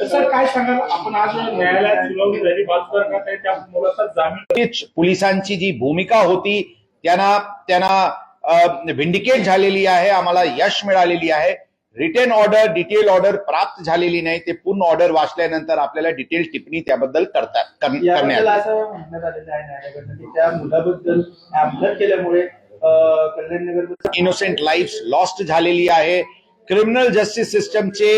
Sir काय सांगाल? आपण आज न्यायालयात सुनावणी झाली बाजूदार करत आहे त्या मुलाचा जामीन नक्कीच पोलिसांची जी भूमिका होती त्यांना त्यांना व्हिंडिकेट झालेली आहे आम्हाला यश मिळालेली आहे. रिटर्न ऑर्डर डिटेल ऑर्डर प्राप्त झालेली नाही ते पूर्ण ऑर्डर वाचल्यानंतर आपल्याला डिटेल टिप्पणी त्याबद्दल करतात करण्यात असं म्हणण्यात आलेलं आहे न्यायालयाकडनं की त्या मुलाबद्दल केल्यामुळे कल्याणनगर इनोसेंट लाईफ लॉस्ट झालेली आहे. क्रिमिनल जस्टिस सिस्टमचे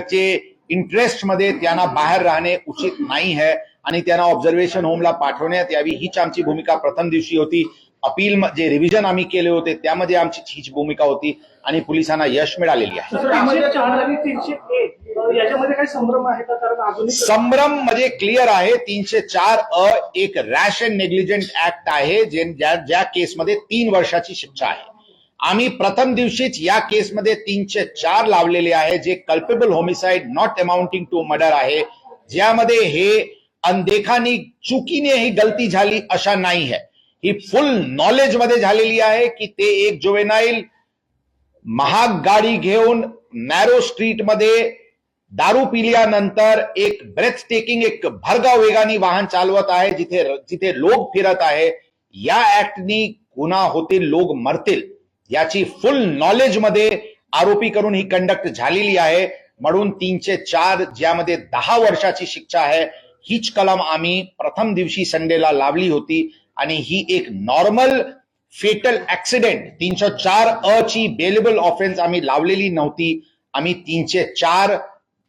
चे इंटरेस्टमध्ये त्यांना बाहेर राहणे उचित नाही आहे. आणि त्यांना ऑब्झर्वेशन होमला पाठवण्यात यावी. हीच आमची भूमिका प्रथम दिवशी होती. अपील जे रिव्हिजन आम्ही केले होते त्यामध्ये आमची हीच भूमिका होती आणि पोलिसांना यश मिळालेली आहे. संभ्रम म्हणजे क्लिअर आहे. तीनशे चार अ एक रॅश अँड नेग्लिजंट ऍक्ट आहे जे ज्या ज्या केसमध्ये तीन वर्षाची शिक्षा आहे. आम्ही प्रथम दिवशीच या केसमध्ये तीनशे चार लावलेले आहे जे culpable homicide not amounting to murder आहे. ज्यामध्ये हे अनदेखानी चुकीने ही गलती झाली अशा नाही आहे. ही फुल नॉलेजमध्ये झालेली आहे की ते एक जुवेनाईल महाग गाडी घेऊन नॅरो स्ट्रीटमध्ये दारू पिल्यानंतर एक ब्रेथ टेकिंग एक भरगाव वेगाने वाहन चालवत आहे जिथे जिथे लोक फिरत आहे. या ऍक्टनी गुन्हा होतील लोक मरतील. याची फुल नॉलेजमध्ये आरोपी करून ही कंडक्ट झालेली आहे. म्हणून तीनशे चार ज्यामध्ये दहा वर्षाची शिक्षा आहे हीच कलम आम्ही प्रथम दिवशी संडेला लावली होती. आणि ही एक नॉर्मल फेटल ऍक्सिडेंट तीनशे चार अ ची बेलेबल ऑफेन्स आम्ही लावलेली नव्हती. आम्ही तीनशे चार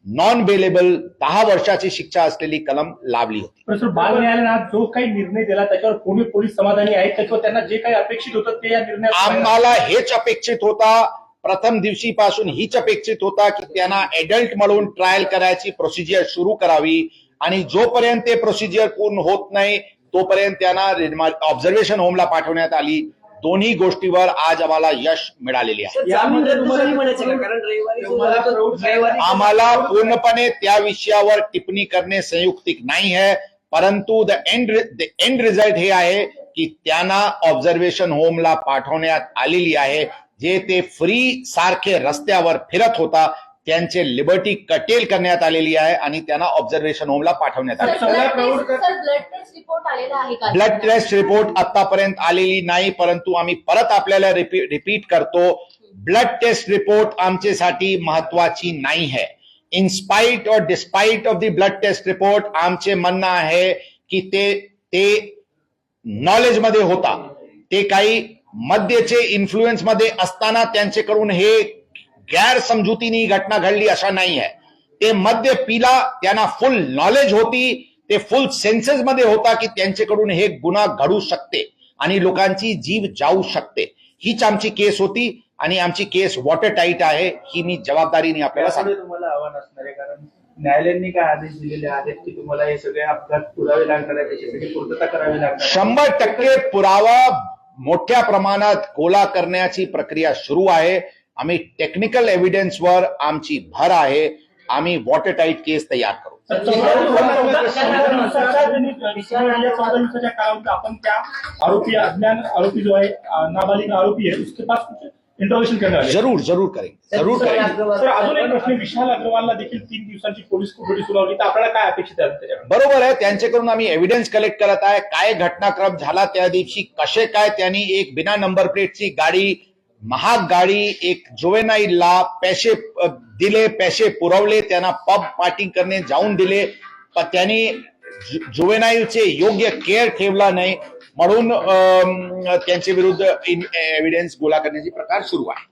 नॉन बेलेबल दहा वर्षाची शिक्षा असलेली कलम लावली होती. बाल न्यायालयाने आज जो काही निर्णय दिला त्याच्यावर कोणी पोलीस समाधानी आहेत किंवा त्यांना जे काही अपेक्षित होतं ते या निर्णयात आम्हाला हेच अपेक्षित होता. प्रथम दिवशीपासून हीच अपेक्षित होता की त्यांना एडल्ट म्हणून ट्रायल करायची प्रोसिजर सुरू करावी. आणि जोपर्यंत ते प्रोसिजर पूर्ण होत नाही तोपर्यंत त्यांना ऑब्झर्वेशन होमला पाठवण्यात आली. दोन्ही गोष्टीवर आज आम्हाला यश मिळालेले आहे. आम्हाला पूर्णपणे त्या विषयावर टिप्पणी करणे संयुक्तिक नाही आहे. परंतु the end the end result हे आहे की त्यांना ऑब्झर्वेशन होमला पाठवण्यात आलेली आहे. जे ते फ्री सारखे रस्त्यावर फिरत होता त्यांचे लिबर्टी कटेल करण्यात आलेली आहे आणि त्यांना ऑब्झर्वेशन होमला पाठवण्यात आले ब्लड टेस्ट रिपोर्ट आलेला आहे का? ब्लड टेस्ट रिपोर्ट आतापर्यंत आलेली नाही परंतु आम्ही परत आपल्याला रिपीट करतो. ब्लड टेस्ट रिपोर्ट आमच्यासाठी महत्वाची नाही है इन स्पाइट और despite of the blood test report आमचे म्हणणं आहे की ते ते नॉलेजमध्ये होता. ते काही मद्यचे इन्फ्लुएन्समध्ये असताना त्यांच्याकडून हे गैरसमजुतीने ही घटना घडली अशा नाही आहे ते मद्य पिला त्यांना फुल नॉलेज होती ते फुल सेन्सेस मध्ये होता की त्यांच्याकडून हे गुन्हा घडू शकते आणि लोकांची जीव जाऊ शकते। हीच आमची केस होती आणि आमची केस वॉटर टाईट आहे ही मी जबाबदारीने आपल्याला सांगतो. तुम्हाला आव्हान असणार आहे कारण न्यायालयाने काय आदेश दिलेले आहेत की तुम्हाला हे सगळे अपघात पुरावे लागणार आहे त्याच्यासाठी पूर्तता करावी लागणार. शंभर टक्के पुरावा मोठ्या प्रमाणात गोळा करण्याची प्रक्रिया सुरू आहे. आम्ही टेक्निकल एव्हिडन्सवर आमची भर आहे. आम्ही वॉटर टाईट केस तयार करू. आपण त्या आरोपी अज्ञान आरोपी जो आहे अं, नाबालिग आरोपी आहे उसके पास कुछ इंटरोगेशन हैं. जरूर जरूर करेन. जरूर करेन. सर अजून एक प्रश्न विशाल अग्रवालला देखील तीन दिवसांची पोलीस कोठडी सुनावली तर आपल्याला काय अपेक्षित आहे बरोबर आहे. त्यांच्याकडून आम्ही एव्हिडन्स कलेक्ट करत आहे. काय घटनाक्रम झाला त्या दिवशी? कसे काय? त्यांनी एक बिना नंबर प्लेटची गाडी महाग गाडी एक जुवेनाईलला पैसे दिले पैसे पुरवले त्यांना पब पार्टी करणे जाऊन दिले. पण त्यांनी जुवेनाईलचे योग्य केअर ठेवला नाही. म्हणून त्यांच्या विरुद्ध एव्हिडन्स गोळा करण्याचे प्रकार सुरू आहे